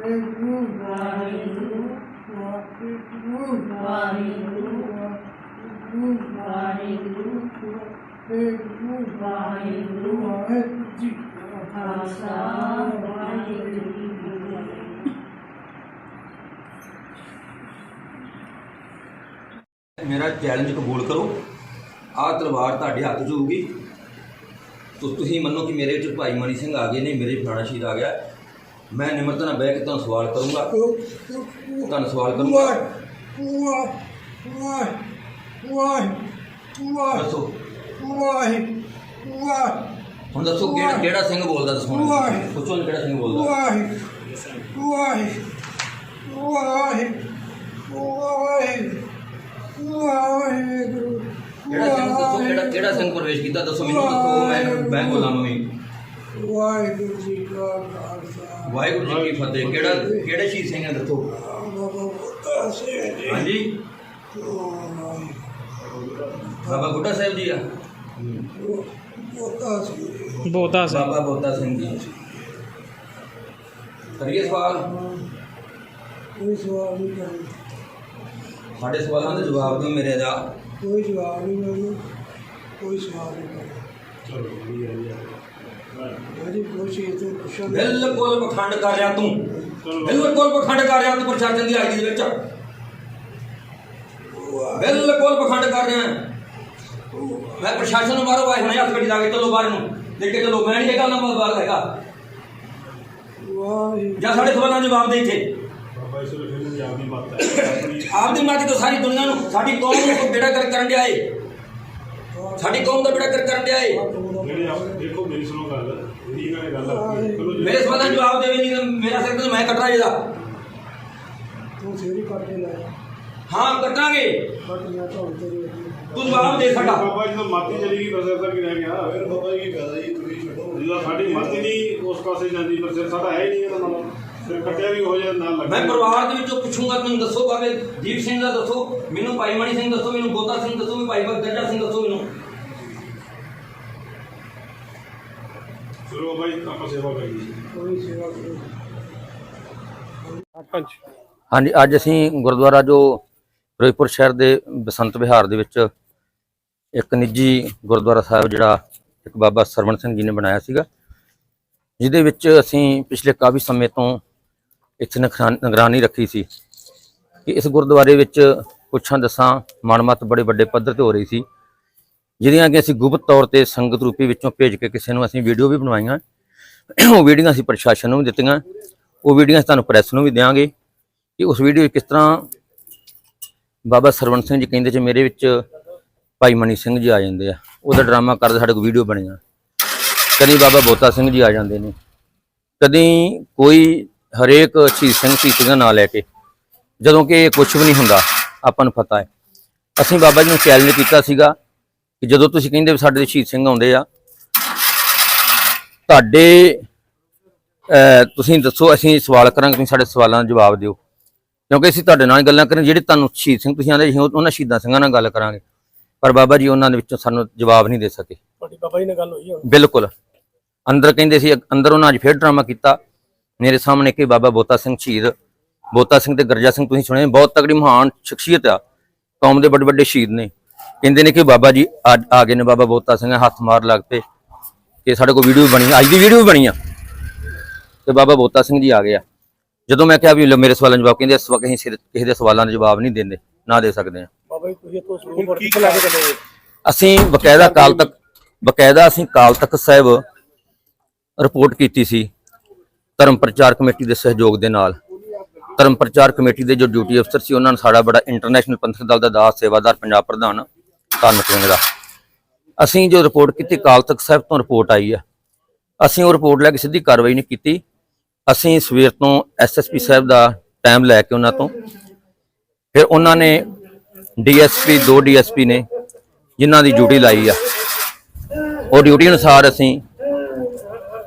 ਵਾਹਿਗੁਰੂ ਵਾਹਿਗੁਰੂ ਵਾਹਿਗੁਰੂ ਵਾਹਿਗੁਰੂ ਜੀ ਖਾਲਸਾ ਵਾਹਿਗੁਰੂ ਜੀ ਕੀ ਫਤਿਹ ਮੇਰਾ ਚੈਲੰਜ ਕਬੂਲ ਕਰੋ ਆਹ ਤਲਵਾਰ ਤੁਹਾਡੇ ਹੱਥ 'ਚ ਹੋਊਗੀ ਤੋ ਤੁਸੀਂ ਮੰਨੋ ਕਿ ਮੇਰੇ ਵਿੱਚ ਭਾਈ ਮਣੀ ਸਿੰਘ ਆ ਗਏ ਨੇ ਮੇਰੇ ਫਲਾਣਾ ਸ਼ਹੀਦ ਆ ਗਿਆ ਮੈਂ ਨਿਮਰਤਾ ਨਾਲ ਬਹਿ ਕੇ ਤੁਹਾਨੂੰ ਸਵਾਲ ਕਰੂੰਗਾ ਤੁਹਾਨੂੰ ਸਵਾਲ ਕਰੂੰਗਾ ਦੱਸੋ ਹੁਣ ਦੱਸੋ ਕਿਹੜਾ ਕਿਹੜਾ ਸਿੰਘ ਬੋਲਦਾ ਦੱਸੋ ਪੁੱਛੋ ਕਿਹੜਾ ਸਿੰਘ ਬੋਲਦਾ ਕਿਹੜਾ ਸਿੰਘ ਦੱਸੋ ਕਿਹੜਾ ਕਿਹੜਾ ਸਿੰਘ ਪ੍ਰਵੇਸ਼ ਕੀਤਾ ਦੱਸੋ ਮੈਨੂੰ ਦੱਸੋ ਮੈਂ ਮੈਂ ਬੋਲਾਂ ਮੰਮੀ ਵਾਹਿਗੁਰੂ ਜੀ ਕਾ ਵਾਹਿਗੁਰੂ ਜੀ ਕੀ ਫਤਿਹ। ਕਿਹੜਾ ਕਿਹੜੇ ਸ਼ਹੀਦ ਸਿੰਘ ਹੈ ਦੱਸੋ? ਹਾਂਜੀ। ਬਾਬਾ ਬੁੱਢਾ ਸਾਹਿਬ ਜੀ ਆ। ਬੋਤਾ ਸਿੰਘ ਬਾਬਾ ਬੋਤਾ ਸਿੰਘ ਜੀ। ਕਰੀਏ ਸਵਾਲ? ਕੋਈ ਸਵਾਲ ਨਹੀਂ ਕਰਨਾ। ਸਾਡੇ ਸਵਾਲਾਂ ਦੇ ਜਵਾਬ ਦਿਓ ਮੇਰੇ ਦਾ। ਕੋਈ ਜਵਾਬ ਨਹੀਂ ਮੈਨੂੰ ਕੋਈ ਸਵਾਲ ਨਹੀਂ ਕਰਨਾ। ਤੋਂ ਪੁੱਛਣ ਬਿਲਕੁਲ ਪਖੰਡ ਕਰ ਰਿਹਾ ਤੂੰ। ਬਿਲਕੁਲ ਪਖੰਡ ਕਰ ਰਿਹਾ ਤੂੰ ਪ੍ਰਸ਼ਾਸਨ ਦੀ ਆਈ ਦੇ ਵਿੱਚ। ਬਿਲਕੁਲ ਪਖੰਡ ਕਰ ਰਿਹਾ। ਹੈ। ਮੈਂ ਪ੍ਰਸ਼ਾਸਨ ਨੂੰ ਬਾਹਰੋਂ ਆਏ ਹੁਣੇ ਹੱਥ ਗੱਡੀ ਲਾ ਕੇ ਚਲੋ ਬਾਹਰ ਨੂੰ। ਦੇਖ ਕੇ ਚਲੋ ਮੈਂ ਨਹੀਂ ਹੈਗਾ ਉਹਨਾਂ ਬਾਹਰ ਹੈਗਾ। ਜਾਂ ਸਾਡੇ ਸਵਾਲਾਂ ਦੇ ਜਵਾਬ ਦੇ ਇੱਥੇ। ਆਪਦੀ ਮਾਤੀ ਤੋਂ ਸਾਰੀ ਦੁਨੀਆ ਨੂੰ। ਸਾਡੀ ਕੌਮ ਨੂੰ ਬੇੜਾ ਕਰ ਕਰਨ ਡਿਆ ਏ। ਸਾਡੀ ਕੌਮ ਦਾ ਬੇੜਾ ਕਰ ਕਰਨ ਡਿਆ ਏ। ਦੇਖੋ ਮੇਰੀ ਸੁਣੋ ਗੱਲ ਇਹਦੀ ਗੱਲ ਗੱਲ ਆ। ਚਲੋ ਜੇ- ਮੇਰੇ ਸਵਾਲਾਂ ਦੇ ਜਵਾਬ ਦੇਵੇ ਨਹੀਂ ਤਾਂ ਮੇਰਾ ਸਿਰ ਤੇ ਮੈਂ ਕੱਟਣਾ ਇਹਦਾ ਤੂੰ ਸੇਰੀ ਕੱਟ ਲੈ। ਹਾਂ ਕੱਟਾਂਗੇ। ਤਾਂ ਤੇਰੇ ਤੂੰ ਜਵਾਬ ਦੇ ਸਾਡਾ। ਬਾਬਾ ਜੀ ਤੋਂ ਮਾਤੀ ਚਲੀ ਗਈ ਬਸ ਅਸਰ ਕੀ ਰਹਿ ਗਿਆ? ਫਿਰ ਬਾਬਾ ਜੀ ਕੀ ਫਾਇਦਾ ਜੀ ਤੁਸੀਂ ਛੱਡੋ। ਜਦੋਂ ਸਾਡੀ ਮਾਤੀ ਨਹੀਂ ਉਸ ਪਾਸੇ ਜਾਂਦੀ ਪਰ ਸਿਰ ਸਾਡਾ ਹੈ ਹੀ ਨਹੀਂ ਇਹਨਾਂ ਨਾਲ। ਫਿਰ ਕੱਟਿਆ ਵੀ ਹੋ ਜਾਏ ਨਾਲ ਲੱਗ ਮੈਂ ਪਰਿਵਾਰ ਦੇ ਵਿੱਚੋਂ ਪੁੱਛੂੰਗਾ ਤੁਹਾਨੂੰ ਦੱਸੋ ਬਾਬੇ ਦੀਪ ਸਿੰਘ ਦਾ ਦੱਸੋ ਮੈਨੂੰ ਭਾਈ ਮਣੀ ਸਿੰਘ ਦੱਸੋ ਮੈਨੂੰ ਬੋਤਾ ਸਿੰਘ ਦੱਸੋ ਮੈਨੂੰ ਭਾਈ ਬਗਦਰਜਾ ਸਿੰਘ ਦੱਸੋ ਮੈਨੂੰ। ਚਲੋ ਬਾਬਾ ਜੀ ਆਪਾਂ ਸੇਵਾ ਕਰੀਏ। ਕੋਈ ਸੇਵਾ ਕਰੋ ਪੰਜ ਹਾਂਜੀ। ਅੱਜ ਅਸੀਂ ਗੁਰਦੁਆਰਾ ਜੋ ਫਿਰੋਜ਼ਪੁਰ ਸ਼ਹਿਰ ਦੇ ਬਸੰਤ ਵਿਹਾਰ ਦੇ ਵਿੱਚ ਇੱਕ ਨਿੱਜੀ ਗੁਰਦੁਆਰਾ ਸਾਹਿਬ ਜਿਹੜਾ ਇੱਕ ਬਾਬਾ ਸਰਵਣ ਸਿੰਘ ਜੀ ਨੇ ਬਣਾਇਆ ਸੀਗਾ ਜਿਹਦੇ ਵਿੱਚ ਅਸੀਂ ਪਿਛਲੇ ਕਾਫੀ ਸਮੇਂ ਤੋਂ ਇੱਥੇ ਨਿਗਰਾਨ- ਨਿਗਰਾਨੀ ਰੱਖੀ ਸੀ ਕਿ ਇਸ ਗੁਰਦੁਆਰੇ ਵਿੱਚ ਪੁੱਛਾਂ ਦਸਾਂ ਮਨਮਤ ਬੜੇ ਵੱਡੇ ਪੱਧਰ ਤੇ ਹੋ ਰਹੀ ਸੀ ਜਿਹਦੀਆਂ ਕਿ ਅਸੀਂ ਗੁਪਤ ਤੌਰ ਤੇ ਸੰਗਤ ਰੂਪੀ ਵਿੱਚੋਂ ਭੇਜ ਕੇ ਕਿਸੇ ਨੂੰ ਅਸੀਂ ਵੀਡੀਓ ਵੀ ਬਣਵਾਈਆਂ। ਉਹ ਵੀਡੀਓ ਅਸੀਂ ਪ੍ਰਸ਼ਾਸਨ ਨੂੰ ਵੀ ਦਿੱਤੀਆਂ, ਉਹ ਵੀਡੀਓ ਅਸੀਂ ਤੁਹਾਨੂੰ ਪ੍ਰੈਸ ਨੂੰ ਵੀ ਦਿਆਂਗੇ ਕਿ ਉਸ ਵੀਡੀਓ ਕਿਸ ਤਰ੍ਹਾਂ ਬਾਬਾ ਸਰਵਣ ਸਿੰਘ ਜੀ ਕਹਿੰਦੇ ਚ ਮੇਰੇ ਵਿੱਚ ਭਾਈ ਮਨੀ ਸਿੰਘ ਜੀ ਆ ਜਾਂਦੇ ਆ। ਉਹਦਾ ਡਰਾਮਾ ਕਰਦੇ ਸਾਡੇ ਕੋਲ ਵੀਡੀਓ ਬਣੀਆਂ। ਕਦੀ ਬਾਬਾ ਬੋਤਾ ਸਿੰਘ ਜੀ ਆ ਜਾਂਦੇ ਨੇ। ਕਦੀ ਕੋਈ ਹਰੇਕ ਸ਼ਹੀਦ ਸਿੰਘ ਸ਼ਹੀਦ ਦਾ ਨਾਂ ਲੈ ਕੇ, ਜਦੋਂ ਕਿ ਇਹ ਕੁਝ ਵੀ ਨਹੀਂ ਹੁੰਦਾ, ਆਪਾਂ ਨੂੰ ਪਤਾ ਹੈ। ਅਸੀਂ ਬਾਬਾ ਜੀ ਨੂੰ ਚੈਲੰਜ ਕੀਤਾ ਸੀਗਾ ਕਿ ਜਦੋਂ ਤੁਸੀਂ ਕਹਿੰਦੇ ਵੀ ਸਾਡੇ ਦੇ ਸ਼ਹੀਦ ਸਿੰਘ ਆਉਂਦੇ ਆ ਤੁਹਾਡੇ ਤੁਸੀਂ ਦੱਸੋ ਅਸੀਂ ਸਵਾਲ ਕਰਾਂਗੇ ਤੁਸੀਂ ਸਾਡੇ ਸਵਾਲਾਂ ਦਾ ਜਵਾਬ ਦਿਓ। ਕਿਉਂਕਿ ਅਸੀਂ ਤੁਹਾਡੇ ਨਾਲ ਗੱਲਾਂ ਕਰਾਂ ਜਿਹੜੇ ਤੁਹਾਨੂੰ ਸ਼ਹੀਦ ਸਿੰਘ ਤੁਸੀਂ ਆਂਦੇ ਉਹ- ਉਹਨਾਂ ਸ਼ਹੀਦਾਂ ਸਿੰਘਾਂ ਨਾਲ ਗੱਲ ਕਰਾਂਗੇ। ਪਰ ਬਾਬਾ ਜੀ ਉਹਨਾਂ ਦੇ ਵਿੱਚੋਂ ਸਾਨੂੰ ਜਵਾਬ ਨਹੀਂ ਦੇ ਸਕੇ। ਤੁਹਾਡੀ ਬਾਬਾ ਜੀ ਨਾਲ ਗੱਲ ਹੋਈ ਹੁਣ? ਬਿਲਕੁਲ। ਅੰਦਰ ਕਹਿੰਦੇ ਸੀ ਅੰਦਰ ਉਹਨਾਂ ਅੱਜ ਫੇਰ ਡਰਾਮਾ ਕੀਤਾ। ਮੇਰੇ ਸਾਹਮਣੇ ਕਿ ਬਾਬਾ ਬੋਤਾ ਸਿੰਘ ਸ਼ਹੀਦ ਬੋਤਾ ਸਿੰਘ ਤੇ ਗਰਜਾ ਸਿੰਘ ਤੁਸੀਂ ਸੁਣੇ ਬਹੁਤ ਤਗੜੀ ਮਹਾਨ ਸ਼ਖਸੀਅਤ ਆ। ਕੌਮ ਦੇ ਵੱਡੇ ਵੱਡੇ ਸ਼ਹੀਦ ਨੇ। ਕਹਿੰਦੇ ਨੇ ਕਿ ਬਾਬਾ ਜੀ ਅੱਜ ਆ ਗਏ ਨੇ ਬਾਬਾ ਬੋਤਾ ਸਿੰਘ ਹੱਥ ਮਾਰ ਲੱਗ ਪਏ। ਕਿ ਸਾਡੇ ਕੋਲ ਵੀਡੀਓ ਬਣੀ ਅੱਜ ਦੀ ਵੀਡੀਓ ਵੀ ਬਣੀ ਆ। ਤੇ ਬਾਬਾ ਬੋਤਾ ਸਿੰਘ ਜੀ ਆ ਗਏ ਆ। ਜਦੋਂ ਮੈਂ ਕਿਹਾ ਵੀ ਲਓ ਮੇਰੇ ਸਵਾਲਾਂ ਦੇ ਜਵਾਬ ਕਹਿੰਦੇ ਇਸ ਵਕਤ ਅਸੀਂ ਸਿਰ- ਕਿਸੇ ਦੇ ਸਵਾਲਾਂ ਦੇ ਜਵਾਬ ਨਹੀਂ ਦਿੰਦੇ ਨਾ ਦੇ ਸਕਦੇ ਆ। ਬਾਬਾ ਜੀ ਤੁਸੀਂ ਇੱਥੋਂ ਸੁਰੂ ਕਰ ਕਿੱਥੇ ਲੈ ਕੇ ਚੱਲੇ? ਜੀ? ਅਸੀਂ ਬਕਾਇਦਾ ਕਾਲ ਤੱਕ ਬਕਾਇਦਾ ਅਸੀਂ ਕਾਲ ਤੱਕ ਸਾਹਿਬ ਰਿਪੋਰਟ ਕੀਤੀ ਸੀ ਧਰਮ ਪ੍ਰਚਾਰ ਕਮੇਟੀ ਦੇ ਸਹਿਯੋਗ ਦੇ ਨਾਲ। ਧਰਮ ਪ੍ਰਚਾਰ ਕਮੇਟੀ ਦੇ ਜੋ ਡਿਊਟੀ ਅਫਸਰ ਸੀ ਉਹਨਾਂ ਨੇ ਸਾਡਾ ਬੜਾ ਇੰਟਰਨੈਸ਼ਨਲ ਪੰਥਕ ਦਲ ਦਾ ਦਾਸ ਸੇਵਾਦਾਰ ਪੰਜਾਬ ਪ੍ਰਧਾਨ ਧੰਨ ਸਿੰਘ ਦਾ। ਅਸੀਂ ਜੋ ਰਿਪੋਰਟ ਕੀਤੀ ਕਾਲ ਤਖ਼ਤ ਸਾਹਿਬ ਤੋਂ ਰਿਪੋਰਟ ਆਈ ਆ। ਅਸੀਂ ਉਹ ਰਿਪੋਰਟ ਲੈ ਕੇ ਸਿੱਧੀ ਕਾਰਵਾਈ ਨਹੀਂ ਕੀਤੀ। ਅਸੀਂ ਸਵੇਰ ਤੋਂ ਐਸਐਸਪੀ ਸਾਹਿਬ ਦਾ ਟਾਈਮ ਲੈ ਕੇ ਉਹਨਾਂ ਤੋਂ। ਫਿਰ ਉਹਨਾਂ ਨੇ ਡੀਐਸਪੀ ਦੋ ਡੀਐਸਪੀ ਨੇ ਜਿਨ੍ਹਾਂ ਦੀ ਡਿਊਟੀ ਲਾਈ ਆ। ਉਹ ਡਿਊਟੀ ਅਨੁਸਾਰ ਅਸੀਂ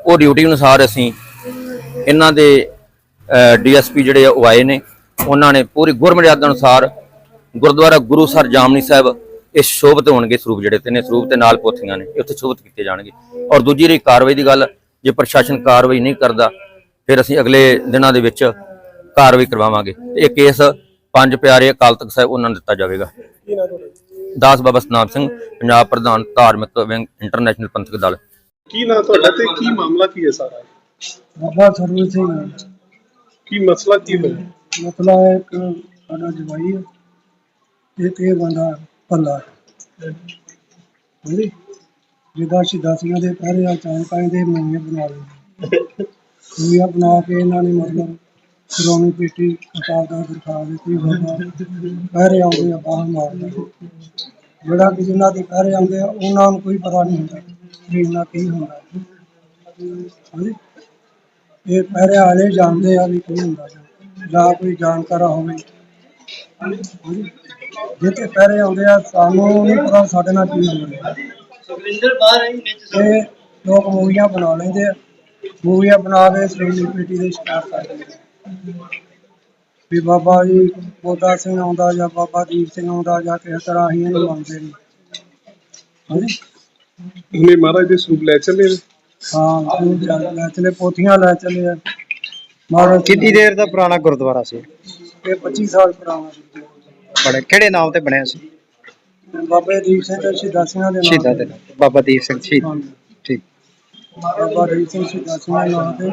ਉਹ ਡਿਊਟੀ ਅਨੁਸਾਰ ਅਸੀਂ ਇਹਨਾਂ ਦੇ ਡੀਐਸਪੀ ਜਿਹੜੇ ਆ ਉਹ ਆਏ ਨੇ। ਉਹਨਾਂ ਨੇ ਪੂਰੀ ਗੁਰਮਰਿਆਦਾ ਅਨੁਸਾਰ ਗੁਰਦੁਆਰਾ ਗੁਰੂ ਸਰ ਜਾਮਨੀ ਸਾਹਿਬ ਇਹ ਸ਼ੋਭਤ ਹੋਣਗੇ ਸਰੂਪ ਜਿਹੜੇ ਤੇ ਨੇ ਸਰੂਪ ਤੇ ਨਾਲ ਪੋਥੀਆਂ ਨੇ ਇਹ ਉੱਥੇ ਸ਼ੋਭਤ ਕੀਤੇ ਜਾਣਗੇ। ਔਰ ਦੂਜੀ ਰਹੀ ਕਾਰਵਾਈ ਦੀ ਗੱਲ ਜੇ ਪ੍ਰਸ਼ਾਸਨ ਕਾਰਵਾਈ ਨਹੀਂ ਕਰਦਾ ਫਿਰ ਅਸੀਂ ਅਗਲੇ ਦਿਨਾਂ ਦੇ ਵਿੱਚ ਕਾਰਵਾਈ ਕਰਵਾਵਾਂਗੇ। ਇਹ ਕੇਸ ਪੰਜ ਪਿਆਰੇ ਅਕਾਲ ਤਖਤ ਸਾਹਿਬ ਉਹਨਾਂ ਨੂੰ ਦਿੱਤਾ ਜਾਵੇਗਾ। ਕੀ ਦਾਸ ਬਾਬਾ ਸਤਨਾਮ ਸਿੰਘ ਪੰਜਾਬ ਪ੍ਰਧਾਨ ਧਾਰਮਿਕ ਵਿੰਗ ਇੰਟਰਨੈਸ਼ਨਲ ਪੰਥਕ ਦਲ। ਕੀ ਨਾਂ ਤੁਹਾਡਾ ਤੇ ਕੀ ਮਾਮਲਾ ਕੀ ਹੈ ਸਾਰਾ? ਬਾਬਾ ਸਰਵਨ ਸਿੰਘ। ਕੀ ਮਸਲਾ ਕੀ ਹੋਇਆ? ਮਸਲਾ ਹੈ ਇੱਕ ਸਾਡਾ ਜਵਾਈ ਹੈ। ਇਹ ਬੰਦਾ ਭੱਲਾ। ਹਾਂਜੀ ਜਿੱਦਾਂ ਸ਼ਹੀਦਾਂ ਦੇ ਪਹਿਰੇ ਆ, ਚਾਹ ਕਾਇਦੇ ਮੂਵੀਆਂ ਬਣਾ ਲਈ ਮੂਵੀਆਂ ਬਣਾ ਕੇ ਇਹਨਾਂ ਨੇ ਮਤਲਬ ਸ਼੍ਰੋਮਣੀ ਪੇਟੀ ਸਰਕਾਰ ਦਾ ਦਿਖਾ ਦਿੱਤੀ ਬਾਬਾ ਪਹਿਰੇ ਆਉਂਦੇ ਆ ਬਾਹਰ ਮਾਰਦੇ ਜਿਹੜਾ ਕਿ ਜਿਨ੍ਹਾਂ ਦੇ ਪਹਿਰੇ ਆਉਂਦੇ ਆ, ਉਹਨਾਂ ਨੂੰ ਕੋਈ ਪਤਾ ਨਹੀਂ ਹੁੰਦਾ ਵੀ ਇਹਨਾਂ ਕੀ ਹੁੰਦਾ। ਹਾਂਜੀ ਇਹ ਪਹਿਰੇ ਵਾਲੇ ਜਾਣਦੇ ਆ ਵੀ ਕੀ ਹੁੰਦਾ। ਜਾਂ- ਜਾਂ ਕੋਈ ਜਾਣਕਾਰਾ ਹੋਵੇ। ਹਾਂਜੀ। ਜਿੱਥੇ ਪਹਿਰੇ ਆਉਂਦੇ ਆ ਸਾਨੂੰ ਨਹੀਂ ਪਤਾ ਸਾਡੇ ਨਾਲ ਕੀ ਹੁੰਦਾ। ਇਹ ਲੋਕ ਮੂਵੀਆਂ ਬਣਾ ਲੈਂਦੇ ਆ। ਮੂਵੀਆਂ ਬਣਾ ਕੇ ਕਮੇਟੀ ਦੇ ਸ਼ਿਕਾਰ ਕਰਦੇ ਆ। ਵੀ ਬਾਬਾ ਜੀ ਬੋਦਾ ਸਿੰਘ ਆਉਂਦਾ ਜਾਂ ਬਾਬਾ ਦੀਪ ਸਿੰਘ ਆਉਂਦਾ ਜਾਂ ਕਿਸੇ ਤਰ੍ਹਾਂ ਹੀ ਇਹਨੂੰ ਮੰਨਦੇ ਨੇ ਹਾਂਜੀ? ਉਹਨੇ ਮਹਾਰਾਜ ਦੇ ਸਰੂਪ ਲੈ ਚੱਲੇ ਨੇ। ਹਾਂ ਤੂੰ ਚੱਲ ਲੈ ਚਲੇ ਪੋਥੀਆਂ ਲੈ ਚਲੇ ਆ। ਮਹਾਰਾਜ ਕਿੰਨੀ ਦੇਰ ਦਾ ਪੁਰਾਣਾ ਗੁਰਦੁਆਰਾ ਸੀ? ਇਹ 25 ਸਾਲ ਪੁਰਾਣਾ ਸੀ। ਬੜੇ ਕਿਹੜੇ ਨਾਮ ਤੇ ਬਣਿਆ ਸੀ? ਬਾਬੇ ਦੀਪ ਸਿੰਘ ਤੇ ਸ਼ਹੀਦਾਂ ਸਿੰਘਾਂ ਦੇ ਨਾਮ ਸ਼ਹੀਦਾਂ ਦੇ ਨਾਮ ਤੇ। ਬਾਬਾ ਦੀਪ ਸਿੰਘ ਸ਼ਹੀਦ। ਹਾਂਜੀ। ਠੀਕ। ਬਾਬਾ ਦੀਪ ਸਿੰਘ ਸ਼ਹੀਦਾਂ ਸਿੰਘਾਂ ਦੇ ਨਾਮ ਤੇ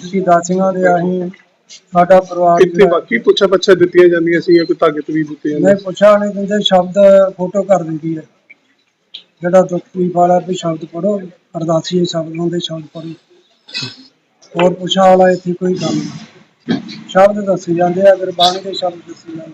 ਸ਼ਹੀਦਾਂ ਸਿੰਘਾਂ ਦੇ ਅਸੀਂ ਸਾਡਾ ਪਰਿਵਾਰ ਇੱਥੇ ਜਿਹੜਾ- ਬਾਕੀ ਪੁੱਛਾ ਪੱਛਾ ਦਿੱਤੀਆਂ ਜਾਂਦੀਆਂ ਸੀ ਜਾਂ ਕੋਈ ਤਾਕਤ ਵੀ ਦਿੱਤੇ ਜਾਂਦੇ ਨਹੀਂ ਪੁੱਛਿਆ ਨਹੀਂ ਦਿੰਦੇ ਸ਼ਬਦ ਫੋਟੋ ਕਰ ਦਿੰਦੀ ਹੈ। ਜਿਹੜਾ ਦੁਖੀ ਵਾਲਾ ਵੀ ਸ਼ਬਦ ਪੜੋ ਅਰਦਾਸੀ ਸ਼ਬਦ ਹੁੰਦੇ ਸ਼ਬਦ ਪੜੋ ਹੋਰ ਪੁੱਛਾ ਵਾਲਾ ਇੱਥੇ ਕੋਈ ਕੰਮ ਨਹੀਂ। ਸ਼ਬਦ ਦੱਸੇ ਜਾਂਦੇ ਆ ਗੁਰਬਾਣੀ ਦੇ ਸ਼ਬਦ ਦੱਸੇ ਜਾਂਦੇ